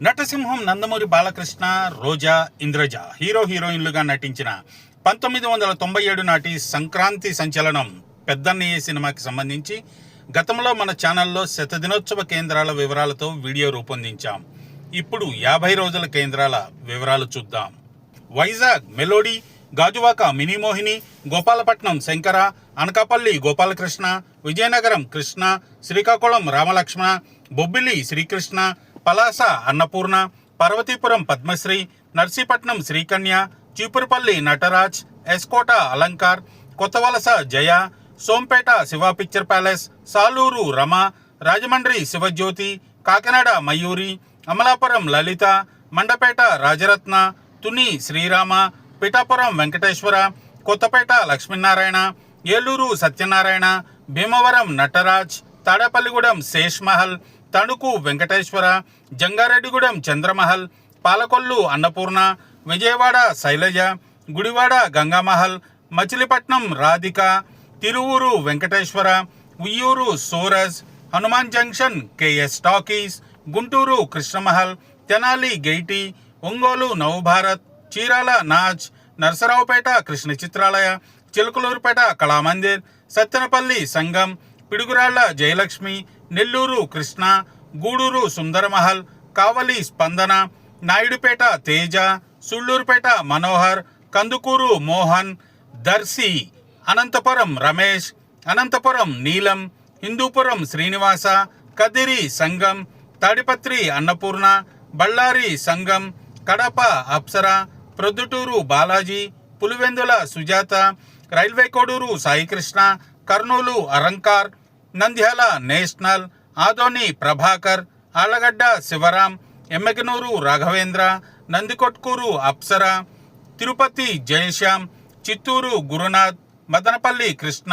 నటసింహం Nandamuri Balakrishna Roja Indraja hero హీరోయిన్లుగా నటించిన పంతొమ్మిది వందల తొంభై ఏడు నాటి సంక్రాంతి సంచలనం పెద్దన్నయ్య సినిమాకి సంబంధించి గతంలో మన ఛానల్లో శతదినోత్సవ కేంద్రాల వివరాలతో వీడియో రూపొందించాం. ఇప్పుడు యాభై రోజుల కేంద్రాల వివరాలు చూద్దాం. Vizag melody Gajuwaka Minimohini Gopalapatnam Sankara Anakapalli Gopalakrishna Vizianagaram Krishna Srikakulam Ramalakshmana Bobbili Srikrishna Palasa Annapurna Parvathipuram Padmasri Narsipatnam Srikanya Cheepurupalli Nataraj Skota Alankar Kothavalasa Jaya Sompeta Siva picture palace Saluru Rama Rajahmundry Sivajyothi Kakinada Mayuri Amalapuram Lalitha Mandapeta Rajaratna Tuni Srirama Pithapuram Venkateswara Kothapeta Lakshminarayana Eluru Satyanarayana Bhimavaram Nataraj Tadepalligudem Sesh Mahal Tanuku Venkateswara Jangareddygudem Chandramahal Palakollu Annapurna Vijayawada Sailaja Gudivada Gangamahal Machilipatnam Radhika Tiruvuru Venkateswara Vuyyuru Suraj Hanuman junction KS talkies Guntur Krishnamahal Tenali gaiety Ongole Navabharat Chirala Naaz Narasaraopet Krishna Chitralaya Chilakaluripet Kalamandir Sattenapalli Sangam Piduguralla Jayalakshmi Nellore Krishna Gudur సుందరమహల్ కావలి స్పందన Naidupeta Teja Sullurpeta Manohar Kandukur Mohan Darsi Anantapur Ramesh Anantapur Neelam Hindupur Srinivasa Kadiri Sangam Tadipatri Annapurna Bellary Sangam Kadapa Apsara Proddatur Balaji Pulivendula Sujatha railway Koduru Saikrishna Kurnool Alankar Nandyal national Adoni Prabhakar Allagadda Sivaram Yemmiganur Raghavendra Nandikotkur Apsara Tirupati Jayashyam Chittoor Gurunath Madanapalle Krishna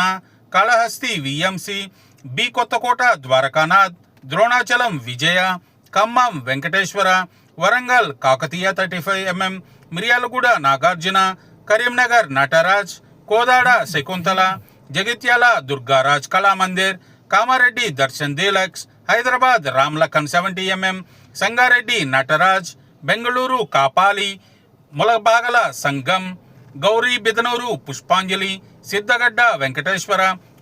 Kalahasti VMC B Kothakota Dwarakanath Dronachalam Vijaya Khammam Venkateswara Warangal Kakatiya thirty five MM Miryalaguda Nagarjuna Karimnagar Nataraj Kodad Shakuntala Jagtial Durgaraj Kalamandir Kamareddy Darshan deluxe Hyderabad Ramlakhan seventy MM Sangareddy Nataraj Bengaluru Kapali Mulbagal Sangam Gauri Bidanur పుష్పాంజలి సిద్ధగడ్డ వెంకటేశ్వర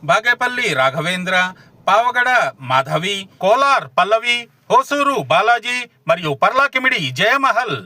బాగేపల్లి రాఘవేంద్ర పావగడ మాధవి కోలార్ పల్లవి హోసూరు బాలాజీ మరియు పర్లాకిమిడి జయమహల్.